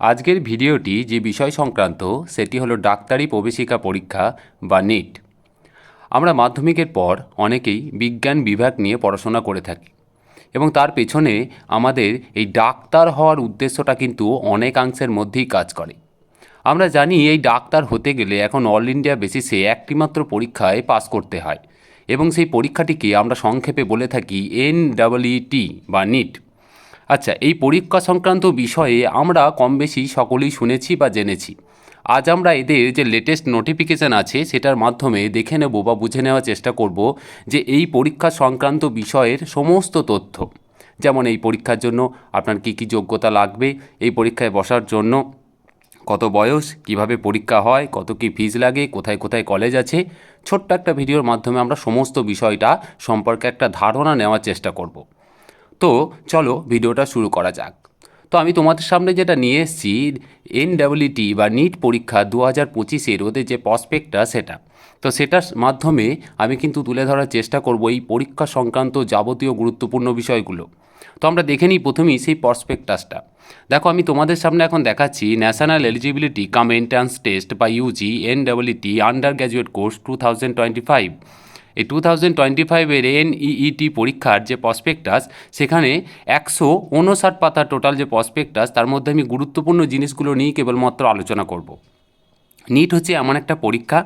আজকের ভিডিওটি যে বিষয় সংক্রান্ত, সেটি হলো ডাক্তারি প্রবেশিকা পরীক্ষা বা নিট। আমরা মাধ্যমিকের পর অনেকেই বিজ্ঞান বিভাগ নিয়ে পড়াশোনা করে থাকি এবং তার পেছনে আমাদের এই ডাক্তার হওয়ার উদ্দেশ্যটা কিন্তু অনেকাংশের মধ্যেই কাজ করে। আমরা জানি এই ডাক্তার হতে গেলে এখন অল ইন্ডিয়া বেসিসে একটিমাত্র পরীক্ষায় পাস করতে হয় এবং সেই পরীক্ষাটিকে আমরা সংক্ষেপে বলে থাকি এন টি বা নিট। আচ্ছা এই পরীক্ষা সংক্রান্ত বিষয়ে আমরা কম বেশি সকলেই শুনেছি বা জেনেছি। আজ আমরা এদের যে লেটেস্ট নোটিফিকেশান আছে, সেটার মাধ্যমে দেখে নেব বা বুঝে নেওয়ার চেষ্টা করব যে এই পরীক্ষা সংক্রান্ত বিষয়ের সমস্ত তথ্য। যেমন এই পরীক্ষার জন্য আপনার কী কী যোগ্যতা লাগবে, এই পরীক্ষায় বসার জন্য কত বয়স, কীভাবে পরীক্ষা হয়, কত কি ফিজ লাগে, কোথায় কোথায় কলেজ আছে, ছোট্ট একটা ভিডিওর মাধ্যমে আমরা সমস্ত বিষয়টা সম্পর্কে একটা ধারণা নেওয়ার চেষ্টা করব। তো চলো ভিডিওটা শুরু করা যাক। তো আমি তোমাদের সামনে যেটা নিয়ে এসেছি এনডাব্লিউটি বা নিট পরীক্ষা দু হাজার পঁচিশের ওদের যে প্রসপেক্টটা সেটা। তো সেটার মাধ্যমে আমি কিন্তু তুলে ধরার চেষ্টা করব এই পরীক্ষা সংক্রান্ত যাবতীয় গুরুত্বপূর্ণ বিষয়গুলো। তো আমরা দেখে নিই প্রথমেই সেই প্রসপেক্টাসটা দেখো, আমি তোমাদের সামনে এখন দেখাচ্ছি national eligibility cum entrance test বা UG NWT undergraduate course two thousand twenty five এই টু থাউজেন্ড টোয়েন্টি ফাইভের এনইইটি পরীক্ষার যে প্রসপেক্টাস সেখানে একশো উনষাট পাতার টোটাল যে প্রসপেক্টাস তার মধ্যে আমি গুরুত্বপূর্ণ জিনিসগুলো নিয়ে কেবলমাত্র আলোচনা করব। নিট হচ্ছে এমন একটা পরীক্ষা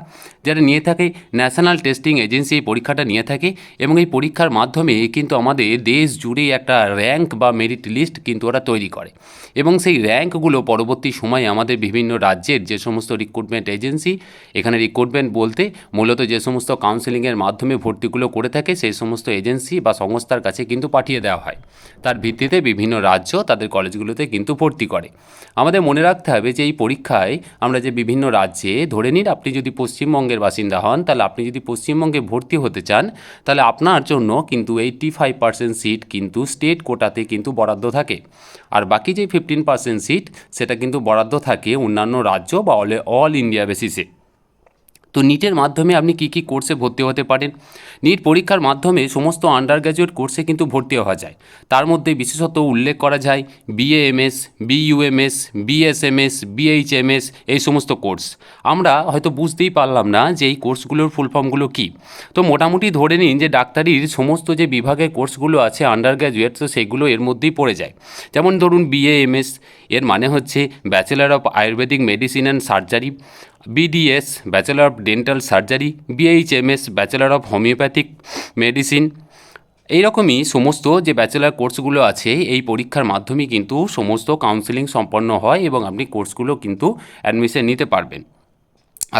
যেটা নিয়ে থাকে ন্যাশনাল টেস্টিং এজেন্সি এই পরীক্ষাটা নিয়ে থাকে এবং এই পরীক্ষার মাধ্যমে কিন্তু আমাদের দেশ জুড়ে একটা র্যাঙ্ক বা মেরিট লিস্ট কিন্তু ওরা তৈরি করে। এবং সেই র্যাঙ্কগুলো পরবর্তী সময়ে আমাদের বিভিন্ন রাজ্যের যে সমস্ত রিক্রুটমেন্ট এজেন্সি এখানে রিক্রুটমেন্ট বলতে মূলত যে সমস্ত কাউন্সেলিংয়ের মাধ্যমে ভর্তিগুলো করে থাকে, সেই সমস্ত এজেন্সি বা সংস্থার কাছে কিন্তু পাঠিয়ে দেওয়া হয়। তার ভিত্তিতে বিভিন্ন রাজ্য তাদের কলেজগুলোতে কিন্তু ভর্তি করে। আমাদের মনে রাখতে হবে যে এই পরীক্ষায় আমরা যে বিভিন্ন রাজ্যে ধরে নিন আপনি যদি পশ্চিমবঙ্গের বাসিন্দা হন, তাহলে আপনি যদি পশ্চিমবঙ্গে ভর্তি হতে চান, তাহলে আপনার জন্য কিন্তু এইটি ফাইভ পার্সেন্ট সিট কিন্তু স্টেট কোটাতে কিন্তু বরাদ্দ থাকে। আর বাকি যে ফিফটিন পার্সেন্ট সিট সেটা কিন্তু বরাদ্দ থাকে অন্যান্য রাজ্য বা অল ইন্ডিয়া বেসিসে তো নিটের মাধ্যমে আপনি কী কী কোর্সে ভর্তি হতে পারেন? নিট পরীক্ষার মাধ্যমে সমস্ত আন্ডার গ্র্যাজুয়েট কোর্সে কিন্তু ভর্তি হওয়া যায়। তার মধ্যে বিশেষত উল্লেখ করা যায় বিএএমএস বিইউএমএস বিএসএমএস বিএইচএমএস এই সমস্ত কোর্স আমরা হয়তো বুঝতেই পারলাম না যে এই কোর্সগুলোর ফুল ফর্মগুলো কী। তো মোটামুটি ধরে নিন যে ডাক্তারির সমস্ত যে বিভাগের কোর্সগুলো আছে আন্ডার গ্র্যাজুয়েট তো সেগুলো এর মধ্যেই পড়ে যায়। যেমন ধরুন বিএএমএস এর মানে হচ্ছে bachelor of Ayurvedic medicine and surgery BDS bachelor of dental surgery BHMS bachelor of homeopathic medicine এইরকমই সমস্ত যে ব্যাচেলার কোর্সগুলো আছে, এই পরীক্ষার মাধ্যমে কিন্তু সমস্ত কাউন্সেলিং সম্পন্ন হয় এবং আপনি কোর্সগুলো কিন্তু অ্যাডমিশন নিতে পারবেন।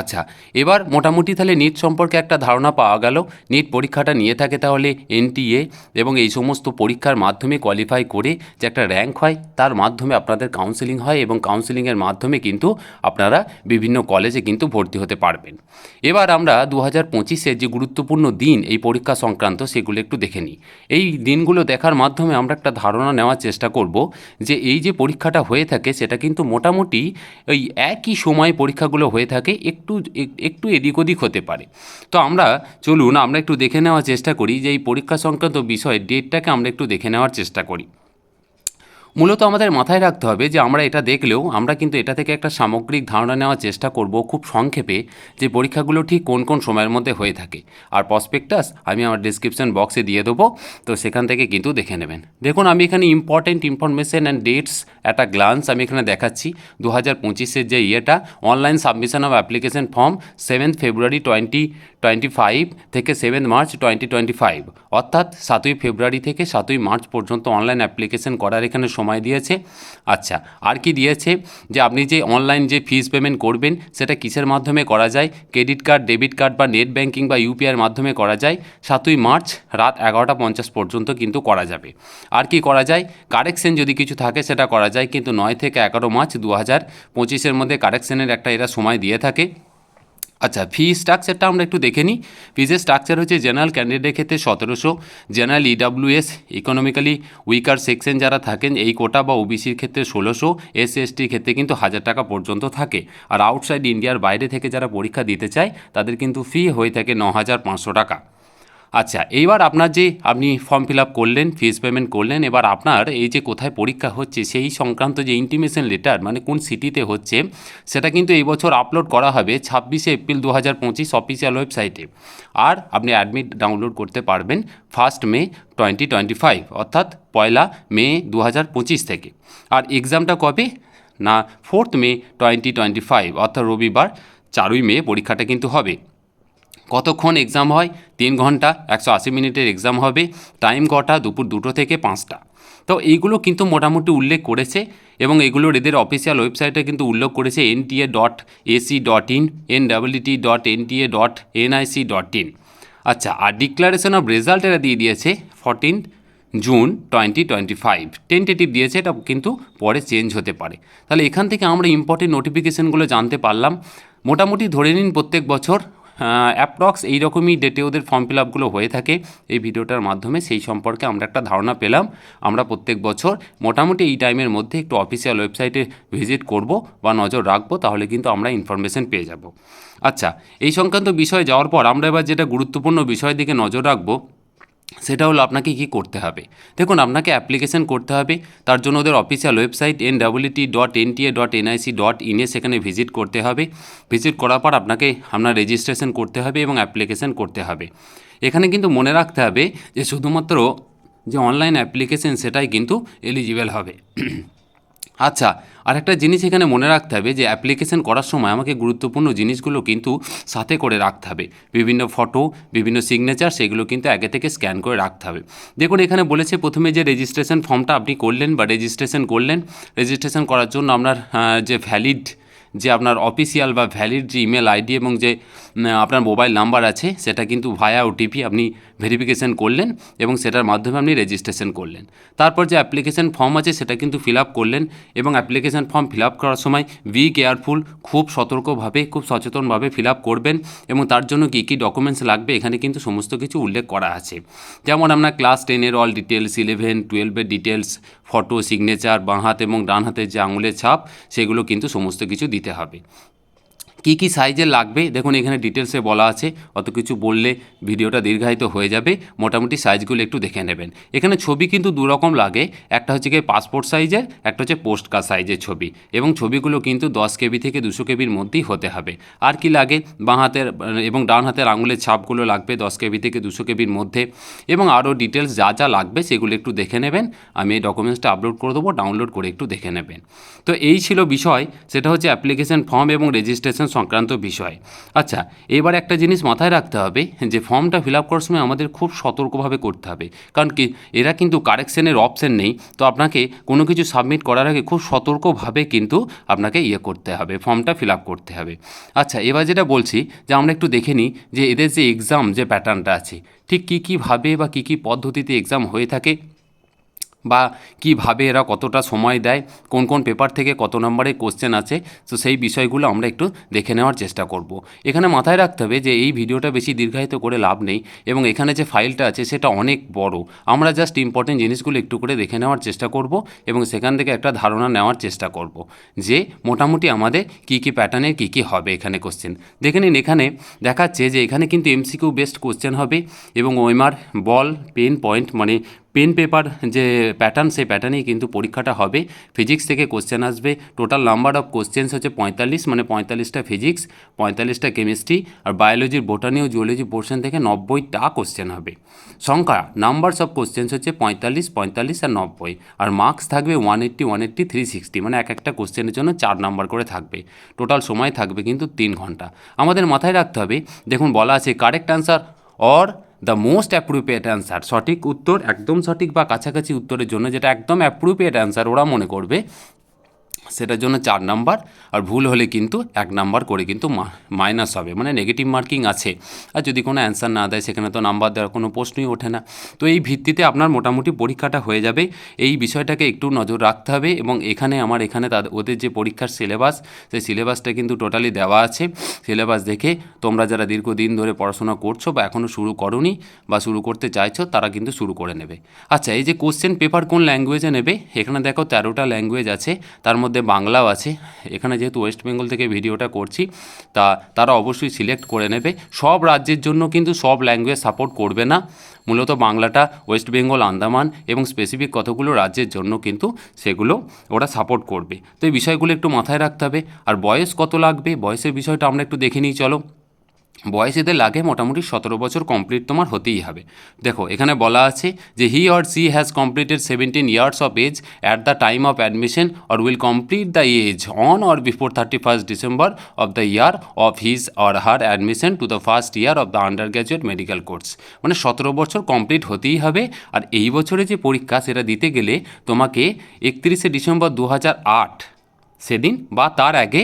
আচ্ছা এবার মোটামুটি তাহলে নিট সম্পর্কে একটা ধারণা পাওয়া গেল। নিট পরীক্ষাটা নিয়ে থাকে তাহলে এনটিএ এবং এই সমস্ত পরীক্ষার মাধ্যমে কোয়ালিফাই করে যে একটা র্যাঙ্ক হয়, তার মাধ্যমে আপনাদের কাউন্সেলিং হয় এবং কাউন্সেলিংয়ের মাধ্যমে কিন্তু আপনারা বিভিন্ন কলেজে কিন্তু ভর্তি হতে পারবেন। এবার আমরা দু হাজার পঁচিশের যে গুরুত্বপূর্ণ দিন এই পরীক্ষা সংক্রান্ত সেগুলো একটু দেখে নিই। এই দিনগুলো দেখার মাধ্যমে আমরা একটা ধারণা নেওয়ার চেষ্টা করব যে এই যে পরীক্ষাটা হয়ে থাকে, সেটা কিন্তু মোটামুটি ওই একই সময়ে পরীক্ষাগুলো হয়ে থাকে, একটু একটু একটু এদিক ওদিক হতে পারে। তো আমরা, চলুন আমরা একটু দেখে নেওয়ার চেষ্টা করি যে এই পরীক্ষা সংক্রান্ত বিষয়ে ডেটটাকে আমরা একটু দেখে নেওয়ার চেষ্টা করি। মূলত আমাদের মাথায় রাখতে হবে যে আমরা এটা দেখলেও আমরা কিন্তু এটা থেকে একটা সামগ্রিক ধারণা নেওয়ার চেষ্টা করব খুব সংক্ষেপে যে পরীক্ষাগুলো ঠিক কোন কোন সময়ের মধ্যে হয়ে থাকে। আর প্রসপেক্টাস আমি আমার ডিসক্রিপশন বক্সে দিয়ে দেবো, তো সেখান থেকে কিন্তু দেখে নেবেন। দেখুন, আমি এখানে ইম্পর্টেন্ট ইনফরমেশন অ্যান্ড ডেটস একটা গ্লান্স আমি এখানে দেখাচ্ছি। দু হাজার পঁচিশের যে ইয়েটা online submission of application form seventh February twenty twenty five থেকে seven March twenty twenty five অর্থাৎ সাতই ফেব্রুয়ারি থেকে সাতই মার্চ পর্যন্ত অনলাইন অ্যাপ্লিকেশন করার এখানে সময় দিয়েছে। আচ্ছা আর কি দিয়েছে? যে আপনি যে অনলাইন যে ফিস পেমেন্ট করবেন, সেটা কিসের মাধ্যমে করা যায়? ক্রেডিট কার্ড ডেবিট কার্ড বা নেট ব্যাঙ্কিং বা ইউপিআইয়ের মাধ্যমে করা যায়। সাতই মার্চ রাত এগারোটা পঞ্চাশ পর্যন্ত কিন্তু করা যাবে। আর কি করা যায়? কারেকশন যদি কিছু থাকে, সেটা করা যায়। কিন্তু নয় থেকে এগারো মার্চ দু হাজার পঁচিশের মধ্যে কারেকশনের একটা এরা সময় দিয়ে থাকে। আচ্ছা ফি স্ট্রাকচারটা আমরা একটু দেখে নিই। ফিজের স্ট্রাকচার হচ্ছে জেনারেল ক্যান্ডিডেটের ক্ষেত্রে সতেরোশো general EWS economically weaker section যারা থাকেন, এই কোটা বা ওবিসির ক্ষেত্রে ষোলোশো এস এসটির ক্ষেত্রে কিন্তু হাজার টাকা পর্যন্ত থাকে। আর আউটসাইড ইন্ডিয়ার বাইরে থেকে যারা পরীক্ষা দিতে চায়, তাদের কিন্তু ফি হয়ে থাকে ন হাজার পাঁচশো টাকা। আচ্ছা এইবার আপনার যে আপনি ফর্ম ফিল আপ করলেন ফিস পেমেন্ট করলেন, এবার আপনার এই যে কোথায় পরীক্ষা হচ্ছে, সেই সংক্রান্ত যে ইন্টিমেশন লেটার মানে কোন সিটিতে হচ্ছে, সেটা কিন্তু এই বছর আপলোড করা হবে ছাব্বিশে এপ্রিল দু হাজার পঁচিশ অফিসিয়াল ওয়েবসাইটে আর আপনি অ্যাডমিট ডাউনলোড করতে পারবেন first May twenty twenty five অর্থাৎ পয়লা মে দু হাজার পঁচিশ থেকে। আর এক্সামটা কবে? না fourth May twenty twenty five অর্থাৎ রবিবার, চারই মে পরীক্ষাটা কিন্তু হবে। কতক্ষণ এক্সাম হয়? তিন ঘণ্টা, একশো আশি মিনিটের এক্সাম হবে। টাইম কটা? দুপুর দুটো থেকে পাঁচটা। তো এইগুলো কিন্তু মোটামুটি উল্লেখ করেছে এবং এগুলোর এদের অফিসিয়াল ওয়েবসাইটে কিন্তু উল্লেখ করেছে NTA dot AC dot in N WT dot NTA dot NIC dot in আচ্ছা আর ডিক্লারেশন অফ রেজাল্ট এরা দিয়ে দিয়েছে fourteen June twenty twenty five tentative দিয়েছে, এটা কিন্তু পরে চেঞ্জ হতে পারে। তাহলে এখান থেকে আমরা ইম্পর্টেন্ট নোটিফিকেশানগুলো জানতে পারলাম। মোটামুটি ধরে নিন প্রত্যেক বছর অ্যাপ্রক্স এই রকমই ডেটে ওদের ফর্ম ফিল আপগুলো হয়ে থাকে। এই ভিডিওটার মাধ্যমে সেই সম্পর্কে আমরা একটা ধারণা পেলাম। আমরা প্রত্যেক বছর মোটামুটি এই টাইমের মধ্যে একটু অফিসিয়াল ওয়েবসাইটে ভিজিট করব বা নজর রাখব, তাহলে কিন্তু আমরা ইনফরমেশন পেয়ে যাব। আচ্ছা এই সংক্রান্ত বিষয়ে যাওয়ার পর আমরা এবার যেটা গুরুত্বপূর্ণ বিষয়ের দিকে নজর রাখব সেটা হলো আপনাকে কি করতে হবে। দেখুন, আপনাকে অ্যাপ্লিকেশন করতে হবে, তার জন্য ওদের official website N WT dot NTA dot NIC dot ইনে সেখানে ভিজিট করতে হবে। ভিজিট করার পর আপনাকে আপনার রেজিস্ট্রেশন করতে হবে এবং অ্যাপ্লিকেশন করতে হবে। এখানে কিন্তু মনে রাখতে হবে যে শুধুমাত্র যে অনলাইন অ্যাপ্লিকেশন সেটাই কিন্তু এলিজিবেল হবে। আচ্ছা আর একটা জিনিস এখানে মনে রাখতে হবে যে অ্যাপ্লিকেশন করার সময় আমাকে গুরুত্বপূর্ণ জিনিসগুলো কিন্তু সাথে করে রাখতে হবে। বিভিন্ন ফটো বিভিন্ন সিগনেচার সেগুলো কিন্তু আগে থেকে স্ক্যান করে রাখতে হবে। দেখুন, এখানে বলেছে প্রথমে যে রেজিস্ট্রেশন ফর্মটা আপনি করলেন বা রেজিস্ট্রেশন করলেন। রেজিস্ট্রেশন করার জন্য আপনার যে ভ্যালিড যে আপনার অফিসিয়াল বা ভ্যালিড যে ইমেল আইডি এবং যে আপনার মোবাইল নাম্বার আছে, সেটা কিন্তু ভায়া ওটিপি আপনি ভেরিফিকেশন করলেন এবং সেটার মাধ্যমে আপনি রেজিস্ট্রেশন করলেন। তারপর যে অ্যাপ্লিকেশন ফর্ম আছে, সেটা কিন্তু ফিল আপ করলেন এবং অ্যাপ্লিকেশান ফর্ম ফিল আপ করার সময় বি কেয়ারফুল খুব সতর্কভাবে, খুব সচেতনভাবে ফিল আপ করবেন এবং তার জন্য কী কী ডকুমেন্টস লাগবে, এখানে কিন্তু সমস্ত কিছু উল্লেখ করা আছে। যেমন আপনার ক্লাস টেনের অল ডিটেলস ইলেভেন টুয়েলভের ডিটেলস ফটো সিগনেচার বাঁ হাত এবং ডান হাতের যে আঙুলের ছাপ, সেগুলো কিন্তু সমস্ত কিছু দিতে হবে। কী কী সাইজের লাগবে? দেখুন, এখানে ডিটেলসে বলা আছে। অত কিছু বললে ভিডিওটা দীর্ঘায়িত হয়ে যাবে। মোটামুটি সাইজগুলো একটু দেখে নেবেন। এখানে ছবি কিন্তু দু রকম লাগে। একটা হচ্ছে কি পাসপোর্ট সাইজের, একটা হচ্ছে পোস্ট কার্ড সাইজের ছবি। এবং ছবিগুলো কিন্তু দশ কেবি থেকে দুশো কেবির মধ্যেই হতে হবে। আর কি লাগে? বাঁ হাতের, এবং ডান হাতের আঙুলের ছাপগুলো লাগবে দশ কেবি থেকে দুশো কেবির মধ্যে। এবং আরও ডিটেলস যা যা লাগবে সেগুলো একটু দেখে নেবেন। আমি এই ডকুমেন্টসটা আপলোড করে দেবো, ডাউনলোড করে একটু দেখে নেবেন। তো এই ছিল বিষয়। সেটা হচ্ছে অ্যাপ্লিকেশন ফর্ম এবং রেজিস্ট্রেশন সংক্রান্ত বিষয়। আচ্ছা এবার একটা জিনিস মাথায় রাখতে হবে যে, ফর্মটা ফিল আপ করার সময় আমাদের খুব সতর্কভাবে করতে হবে। কারণ কি, এরা কিন্তু কারেকশনের অপশন নেই, তো আপনাকে কোনো কিছু সাবমিট করার আগে খুব সতর্কভাবে কিন্তু আপনাকে ইয়ে করতে হবে, ফর্মটা ফিল আপ করতে হবে। আচ্ছা এবার যেটা বলছি, যে আমরা একটু দেখে নিই যে, এদের যে এক্সাম যে প্যাটার্নটা আছে, ঠিক কী কীভাবে বা কী কী পদ্ধতিতে এক্সাম হয়ে থাকে? বা কীভাবে এরা কতটা সময় দেয়, কোন কোন পেপার থেকে কত নম্বরের কোশ্চেন আছে, তো সেই বিষয়গুলো আমরা একটু দেখে নেওয়ার চেষ্টা করব। এখানে মাথায় রাখতে হবে যে এই ভিডিওটা বেশি দীর্ঘায়িত করে লাভ নেই এবং এখানে যে ফাইলটা আছে সেটা অনেক বড়। আমরা জাস্ট ইম্পর্টেন্ট জিনিসগুলো একটু করে দেখে নেওয়ার চেষ্টা করব এবং সেখান থেকে একটা ধারণা নেওয়ার চেষ্টা করব যে মোটামুটি আমাদের কী কী প্যাটার্নের কী কী হবে এখানে কোশ্চেন দেখে নিন এখানে দেখাচ্ছে যে এখানে কিন্তু এমসিকিউ বেস্ট কোশ্চেন হবে এবং ওয়েমার বল পেন পয়েন্ট মানে পেন পেপার যে প্যাটার্ন সেই প্যাটার্নেই কিন্তু পরীক্ষাটা হবে। ফিজিক্স থেকে কোশ্চেন আসবে। টোটাল নাম্বার অফ কোশ্চেন্স হচ্ছে পঁয়তাল্লিশ মানে পঁয়তাল্লিশটা ফিজিক্স পঁয়তাল্লিশটা কেমিস্ট্রি আর বায়োলজির বোটানি ও জুওলজি পোর্শন থেকে নব্বইটা কোশ্চেন হবে। সংখ্যা নাম্বারস অফ কোশ্চেন্স হচ্ছে পঁয়তাল্লিশ পঁয়তাল্লিশ আর নব্বই। আর মার্কস থাকবে one eighty one eighty three sixty মানে এক একটা কোশ্চেনের জন্য চার নাম্বার করে থাকবে। টোটাল সময় থাকবে কিন্তু তিন ঘণ্টা। আমাদের মাথায় রাখতে হবে, দেখুন বলা আছে correct answer or the most appropriate answer সঠিক উত্তর, একদম সঠিক বা কাছাকাছি উত্তরের জন্য যেটা একদম অ্যাপ্রোপ্রিয়েট অ্যান্সার ওরা মনে করবে সেটার জন্য চার নাম্বার, আর ভুল হলে কিন্তু এক নাম্বার করে কিন্তু মাইনাস হবে মানে নেগেটিভ মার্কিং আছে। আর যদি কোনো অ্যান্সার না দেয়, সেখানে তো নাম্বার দেওয়ার কোনো প্রশ্নই ওঠে না। তো এই ভিত্তিতে আপনার মোটামুটি পরীক্ষাটা হয়ে যাবে। এই বিষয়টাকে একটু নজর রাখতে হবে এবং এখানে আমার, এখানে তাদের ওদের যে পরীক্ষার সিলেবাস সেই সিলেবাসটা কিন্তু টোটালি দেওয়া আছে। সিলেবাস দেখে তোমরা যারা দীর্ঘদিন ধরে পড়াশোনা করছ বা এখনও শুরু করোনি বা শুরু করতে চাইছো, তারা কিন্তু শুরু করে নেবে। আচ্ছা এই যে কোশ্চেন পেপার কোন ল্যাঙ্গুয়েজে নেবে? এখানে দেখো তেরোটা ল্যাঙ্গুয়েজ আছে। তার মধ্যে বাংলাও আছে। এখানে যেহেতু ওয়েস্ট বেঙ্গল থেকে ভিডিওটা করছি, তা তারা অবশ্যই সিলেক্ট করে নেবে। সব রাজ্যের জন্য কিন্তু সব ল্যাঙ্গুয়েজ সাপোর্ট করবে না। মূলত বাংলাটা ওয়েস্ট বেঙ্গল আন্দামান এবং স্পেসিফিক কতগুলো রাজ্যের জন্য কিন্তু সেগুলো ওরা সাপোর্ট করবে। তো এই বিষয়গুলো একটু মাথায় রাখতে হবে। আর বয়স কত লাগবে? বয়সের বিষয়টা আমরা একটু দেখে নিই, চলো। বয়স এদের লাগে মোটামুটি সতেরো বছর কমপ্লিট তোমার হতেই হবে। দেখো, এখানে বলা আছে যে he or she has completed seventeen years of age at the time of admission or will complete the age on or before thirty first December of the year of his or her admission to the first year of the under graduate medical course মানে সতেরো বছর complete হতেই হবে আর এই বছরে যে পরীক্ষা সেটা দিতে গেলে তোমাকে একত্রিশে ডিসেম্বর দু হাজার আট সেদিন বা তার আগে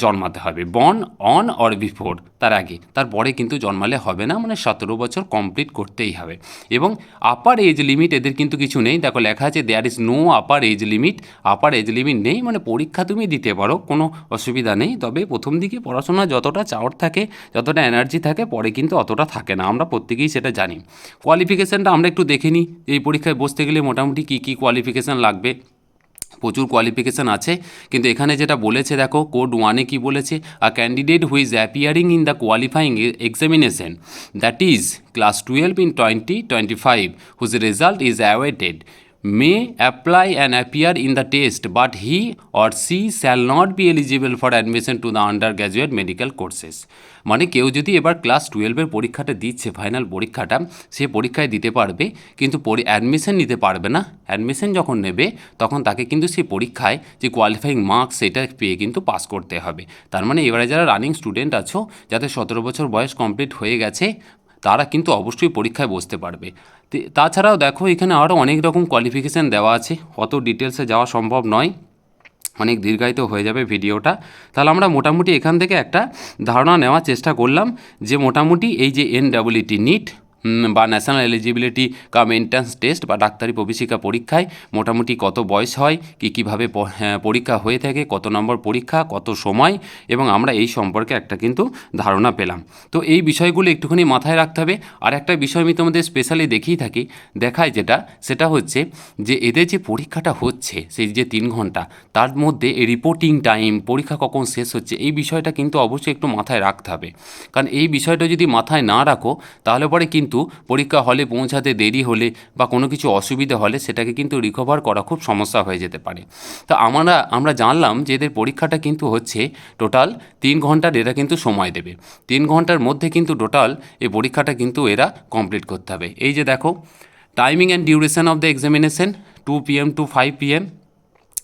জন্মাতে হবে। বন অন অর বিফোর তার আগে। তারপরে কিন্তু জন্মালে হবে না মানে সতেরো বছর কমপ্লিট করতেই হবে। এবং আপার এজ লিমিট এদের কিন্তু কিছু নেই। দেখো, লেখা আছে there is no upper age limit upper age limit নেই মানে পরীক্ষা তুমি দিতে পারো, কোনো অসুবিধা নেই। তবে প্রথম দিকে পড়াশোনা যতটা চাওয়ার থাকে, যতটা এনার্জি থাকে, পরে কিন্তু অতটা থাকে না। আমরা প্রত্যেকেই সেটা জানি। কোয়ালিফিকেশানটা আমরা একটু দেখে নিই। এই পরীক্ষায় বসতে গেলে মোটামুটি কী কী কোয়ালিফিকেশান লাগবে? প্রচুর কোয়ালিফিকেশান আছে। কিন্তু এখানে যেটা বলেছে, দেখো কোড ওয়ানে কি বলেছে? A candidate who is appearing in the qualifying examination that is class twelve in twenty twenty five whose result is awaited may apply and appear in the test, but he or she shall not be eligible for admission to the undergraduate medical courses. মানে কেউ যদি এবার class টুয়েলভের পরীক্ষাটা দিচ্ছে final পরীক্ষাটা, সে পরীক্ষায় দিতে পারবে, কিন্তু অ্যাডমিশন নিতে পারবে না। অ্যাডমিশন যখন নেবে, তখন তাকে কিন্তু সেই পরীক্ষায় যে কোয়ালিফাইং মার্কস সেটা পেয়ে কিন্তু পাস করতে হবে। তার মানে এবারে যারা রানিং স্টুডেন্ট আছো, যাদের সতেরো বছর বয়স কমপ্লিট হয়ে গেছে, তারা কিন্তু অবশ্যই পরীক্ষায় বসতে পারবে। তাছাড়াও দেখো, এখানে আরও অনেক রকম কোয়ালিফিকেশান দেওয়া আছে। অত ডিটেলসে যাওয়া সম্ভব নয়। অনেক দীর্ঘায়িত হয়ে যাবে ভিডিওটা। তাহলে আমরা মোটামুটি এখান থেকে একটা ধারণা নেওয়ার চেষ্টা করলাম যে মোটামুটি এই যে এনডাব্লিউটি নিট বা national eligibility cum entrance test বা ডাক্তারি প্রবেশিকা পরীক্ষায় মোটামুটি কত বয়স হয় কী কীভাবে হ্যাঁ, পরীক্ষা হয়ে থাকে কত নম্বর পরীক্ষা কত সময় এবং আমরা এই সম্পর্কে একটা কিন্তু ধারণা পেলাম। তো এই বিষয়গুলো একটুখানি মাথায় রাখতে হবে। আর একটা বিষয় আমি তোমাদের স্পেশালি দেখেই থাকি দেখায় যেটা সেটা হচ্ছে যে এদের যে পরীক্ষাটা হচ্ছে সেই যে তিন ঘণ্টা তার মধ্যে রিপোর্টিং টাইম পরীক্ষা কখন শেষ হচ্ছে এই বিষয়টা কিন্তু অবশ্যই একটু মাথায় রাখতে হবে। কারণ এই বিষয়টা যদি মাথায় না রাখো তাহলে পরে কিন্তু পরীক্ষা হলে পৌঁছাতে দেরি হলে বা কোনো কিছু অসুবিধা হলে সেটাকে কিন্তু রিকভার করা খুব সমস্যা হয়ে যেতে পারে। তো আমরা আমরা জানলাম যে এদের পরীক্ষাটা কিন্তু হচ্ছে টোটাল তিন ঘণ্টার, এরা কিন্তু সময় দেবে। তিন ঘণ্টার মধ্যে কিন্তু টোটাল এই পরীক্ষাটা কিন্তু এরা কমপ্লিট করতে হবে। এই যে দেখো timing and duration of the examination two PM to five PM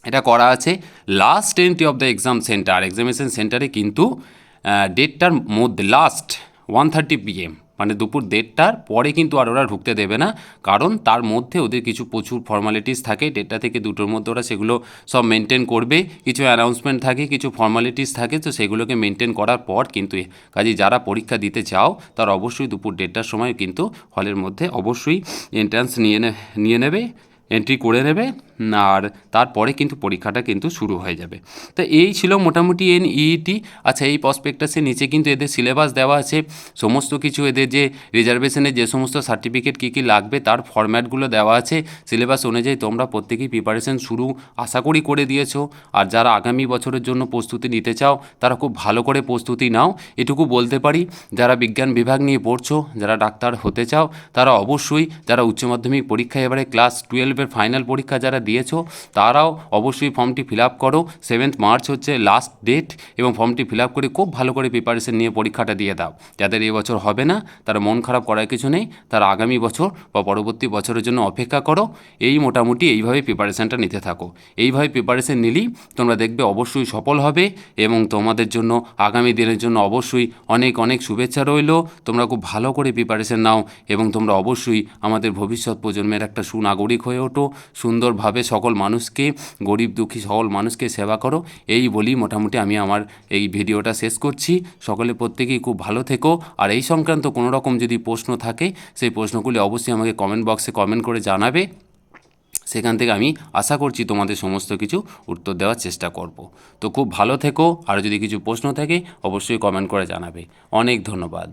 এটা করা আছে। Last entry of the exam centre examination সেন্টারে কিন্তু ডেটটার মধ্যে লাস্ট ওয়ান থার্টি পিএম মানে দুপুর দেড়টার পরে কিন্তু আর ওরা ঢুকতে দেবে না। কারণ তার মধ্যে ওদের কিছু প্রচুর ফর্মালিটিস থাকে, দেড়টা থেকে দুটোর মধ্যে ওরা সেগুলো সব মেনটেন করবে। কিছু অ্যানাউন্সমেন্ট থাকে, কিছু ফর্মালিটিস থাকে, তো সেগুলোকে মেনটেন করার পর কিন্তু কাজে যারা পরীক্ষা দিতে চাও, তার অবশ্যই দুপুর দেড়টার সময় কিন্তু হলের মধ্যে অবশ্যই এন্ট্রান্স নিয়ে নিয়ে নেবে। এন্ট্রি করে নেবে, আর তারপরে কিন্তু পরীক্ষাটা কিন্তু শুরু হয়ে যাবে। তো এই ছিল মোটামুটি এন ইইটি আচ্ছা এই প্রসপেক্টাসের নিচে কিন্তু এদের সিলেবাস দেওয়া আছে। সমস্ত কিছু এদের যে রিজার্ভেশনের যে সমস্ত সার্টিফিকেট কী কী লাগবে, তার ফরম্যাটগুলো দেওয়া আছে। সিলেবাস অনুযায়ী তোমরা প্রত্যেকেই প্রিপারেশন শুরু আশা করি করে দিয়েছ। আর যারা আগামী বছরের জন্য প্রস্তুতি নিতে চাও, তারা খুব ভালো করে প্রস্তুতি নাও। এটুকু বলতে পারি, যারা বিজ্ঞান বিভাগ নিয়ে পড়ছো, যারা ডাক্তার হতে চাও, তারা অবশ্যই, যারা উচ্চ মাধ্যমিক পরীক্ষায় এবারে ক্লাস টুয়েলভের ফাইনাল পরীক্ষা যারা দিয়েছ, তারাও অবশ্যই ফর্মটি ফিল আপ করো। সেভেন্থ মার্চ হচ্ছে লাস্ট ডেট এবং ফর্মটি ফিল আপ করে খুব ভালো করে প্রিপারেশন নিয়ে পরীক্ষাটা দিয়ে দাও। যাদের এবছর হবে না, তারা মন খারাপ করার কিছু নেই, তারা আগামী বছর বা পরবর্তী বছরের জন্য অপেক্ষা করো। এই মোটামুটি এইভাবে প্রিপারেশানটা নিতে থাকো। এইভাবে প্রিপারেশান নিলেই তোমরা দেখবে অবশ্যই সফল হবে এবং তোমাদের জন্য, আগামী দিনের জন্য অবশ্যই অনেক অনেক শুভেচ্ছা রইল। তোমরা খুব ভালো করে প্রিপারেশান নাও এবং তোমরা অবশ্যই আমাদের ভবিষ্যৎ প্রজন্মের একটা সুনাগরিক হয়ে সুন্দরভাবে সকল মানুষকে, গরিব, দুঃখী সকল মানুষকে সেবা করো। এই বলি মোটামুটি আমি আমার এই ভিডিওটা শেষ করছি। সকলে প্রত্যেকেই খুব ভালো থেকো। আর এই সংক্রান্ত কোনো রকম যদি প্রশ্ন থাকে, সেই প্রশ্নগুলি অবশ্যই আমাকে কমেন্ট বক্সে কমেন্ট করে জানাবে। সেখান থেকে আমি আশা করছি তোমাদের সমস্ত কিছু উত্তর দেওয়ার চেষ্টা করব। তো খুব ভালো থেকো। আর যদি কিছু প্রশ্ন থাকে, অবশ্যই কমেন্ট করে জানাবে। অনেক ধন্যবাদ।